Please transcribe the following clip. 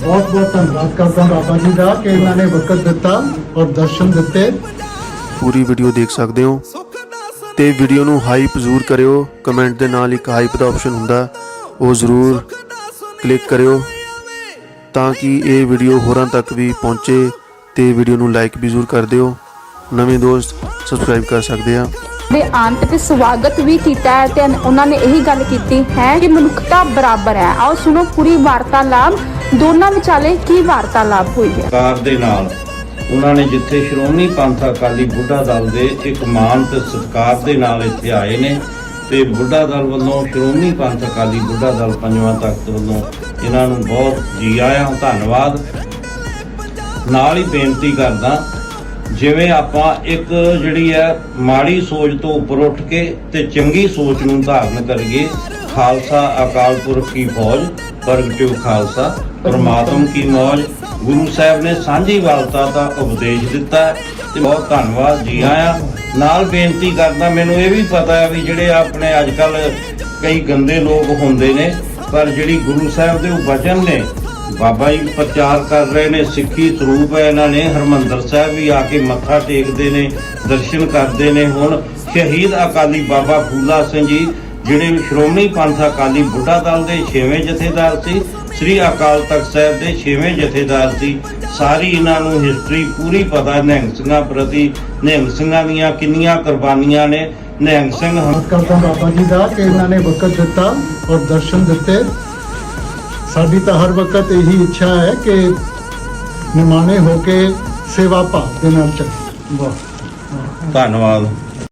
ਬਹੁਤ ਬਹੁਤ ਧੰਨਵਾਦ ਕਰਦਾ ਬਾਬਾ ਜੀ ਦਾ ਕਿ ਇਹਨਾਂ ਨੇ ਵਕਤ ਦਿੱਤਾ ਔਰ ਦਰਸ਼ਨ ਦਿੱਤੇ। ਪੂਰੀ ਵੀਡੀਓ ਦੇਖ ਸਕਦੇ ਹੋ ਤੇ ਵੀਡੀਓ ਨੂੰ ਹਾਈਪ ਜ਼ਰੂਰ ਕਰਿਓ। ਕਮੈਂਟ ਦੇ ਨਾਲ ਇੱਕ ਹਾਈਪ ਦਾ ਆਪਸ਼ਨ ਹੁੰਦਾ। ਉਹ ਜ਼ਰੂਰ ਕਲਿੱਕ ਕਰਿਓ ਤਾਂ ਕਿ ਇਹ ਵੀਡੀਓ ਹੋਰਾਂ ਤੱਕ ਵੀ ਪਹੁੰਚੇ ਤੇ ਵੀਡੀਓ ਨੂੰ ਲਾਈਕ ਵੀ ਜ਼ਰੂਰ ਕਰ ਦਿਓ। ਨਵੇਂ ਦੋਸਤ ਸਬਸਕ੍ਰਾਈਬ ਕਰ ਸਕਦੇ ਆ। ਦੇ ਅੰਤ ਤੇ ਸਵਾਗਤ ਵੀ ਕੀਤਾ ਹੈ ਤੇ ਉਹਨਾਂ ਨੇ ਇਹੀ ਗੱਲ ਕੀਤੀ ਹੈ ਕਿ ਮਨੁੱਖਤਾ ਬਰਾਬਰ ਹੈ। ਆਓ ਸੁਣੋ ਪੂਰੀ ਵਾਰਤਾਲਾਪ। ਦੋਨਾਂ ਵਿਚਾਲੇ ਕੀ ਵਾਰਤਾਲਾਪ ਹੋਈ ਹੈ? ਸਰਕਾਰ ਦੇ ਨਾਲ ਉਹਨਾਂ ਨੇ ਜਿੱਥੇ ਸ਼੍ਰੋਮਣੀ ਪੰਥ ਅਕਾਲੀ ਬੁੱਢਾ ਦਲ ਦੇ ਇੱਕ ਮਾਨ ਤੇ ਸਤਿਕਾਰ ਦੇ ਨਾਲ ਇੱਥੇ ਆਏ ਨੇ ਤੇ ਬੁੱਢਾ ਦਲ ਵੱਲੋਂ, ਸ਼੍ਰੋਮਣੀ ਪੰਥ ਅਕਾਲੀ ਬੁੱਢਾ ਦਲ ਪੰਜਵਾਂ ਤਖਤ ਵੱਲੋਂ ਇਹਨਾਂ ਨੂੰ ਬਹੁਤ ਜੀ ਆਇਆਂ, ਧੰਨਵਾਦ। ਨਾਲ ਹੀ ਬੇਨਤੀ ਕਰਦਾ, ਜਿਵੇਂ ਆਪਾਂ ਇੱਕ ਜਿਹੜੀ ਹੈ ਮਾੜੀ ਸੋਚ ਤੋਂ ਉੱਪਰ ਉੱਠ ਕੇ ਤੇ ਚੰਗੀ ਸੋਚ ਨੂੰ ਧਾਰਨ ਕਰੀਏ, ਖਾਲਸਾ ਅਕਾਲ ਪੁਰਖ ਕੀ ਫੌਜ। ਪ੍ਰਗਟਿਓ ਖਾਲਸਾ, ਪਰਮਾਤਮ ਕੀ ਮੌਜ। ਗੁਰੂ ਸਾਹਿਬ ਨੇ ਸਾਂਝੀ ਵਾਲਤਾ ਦਾ ਉਪਦੇਸ਼ ਦਿੱਤਾ ਹੈ ਤੇ ਬਹੁਤ ਧੰਨਵਾਦ, ਜੀ ਆਇਆਂ। ਨਾਲ ਬੇਨਤੀ ਕਰਦਾ, ਮੈਨੂੰ ਇਹ ਵੀ ਪਤਾ ਹੈ ਵੀ ਜਿਹੜੇ ਆਪਣੇ ਅੱਜ ਕੱਲ ਕਈ ਗੰਦੇ ਲੋਕ ਹੁੰਦੇ ਨੇ, ਪਰ ਜਿਹੜੀ ਗੁਰੂ ਸਾਹਿਬ ਦੇ ਉਹ ਵਚਨ ਨੇ, ਬਾਬਾ ਜੀ ਪ੍ਰਚਾਰ ਕਰ ਰਹੇ ਨੇ, ਸਿੱਖੀ ਸਰੂਪ ਹੈ, ਇਹਨਾਂ ਨੇ ਹਰਮੰਦਰ ਸਾਹਿਬ ਵੀ ਆ ਕੇ ਮੱਥਾ ਟੇਕਦੇ ਨੇ, ਦਰਸ਼ਨ ਕਰਦੇ ਨੇ। ਹੁਣ ਸ਼ਹੀਦ ਅਕਾਲੀ ਬਾਬਾ ਫੂਲਾ ਸਿੰਘ ਜੀ ਜਿਹੜੇ ਸ਼੍ਰੋਮਣੀ ਪੰਥ ਅਕਾਲੀ ਬੁੱਢਾ ਦਲ ਦੇ 6ਵੇਂ ਜਥੇਦਾਰ ਸੀ ਸ੍ਰੀ ਅਕਾਲ ਤਖਤ ਸਾਹਿਬ ਦੇ 6ਵੇਂ ਜਥੇਦਾਰ ਸੀ। ਸਾਰੀ ਇਹਨਾਂ ਨੂੰ ਹਿਸਟਰੀ ਪੂਰੀ ਪਤਾ ਨਿਹੰਗ ਸਿੰਘਾਂ ਪ੍ਰਤੀ ਨਿਹੰਗ ਸਿੰਘਾਂ ਦੀਆਂ ਕਿੰਨੀਆਂ ਕੁਰਬਾਨੀਆਂ ਨੇ ਨਿਹੰਗ ਸਿੰਘ ਹਮ- ਧੰਨਵਾਦ ਕਰਦਾ ਬਾਬਾ ਜੀ ਦਾ ਕਿ ਇਹਨਾਂ ਨੇ ਵਕਤ ਦਿੱਤਾ ਔਰ ਦਰਸ਼ਨ ਦਿੱਤੇ। ਸਾਡੀ ਤਾਂ ਹਰ ਵਕਤ ਇਹੀ ਇੱਛਾ ਹੈ ਕਿ ਨਿਮਾਣੇ ਹੋ ਕੇ ਸੇਵਾ ਭਾਵ ਦੇ ਨਾਲ ਚੱਲੀਏ। ਵਾਹ। ਧੰਨਵਾਦ।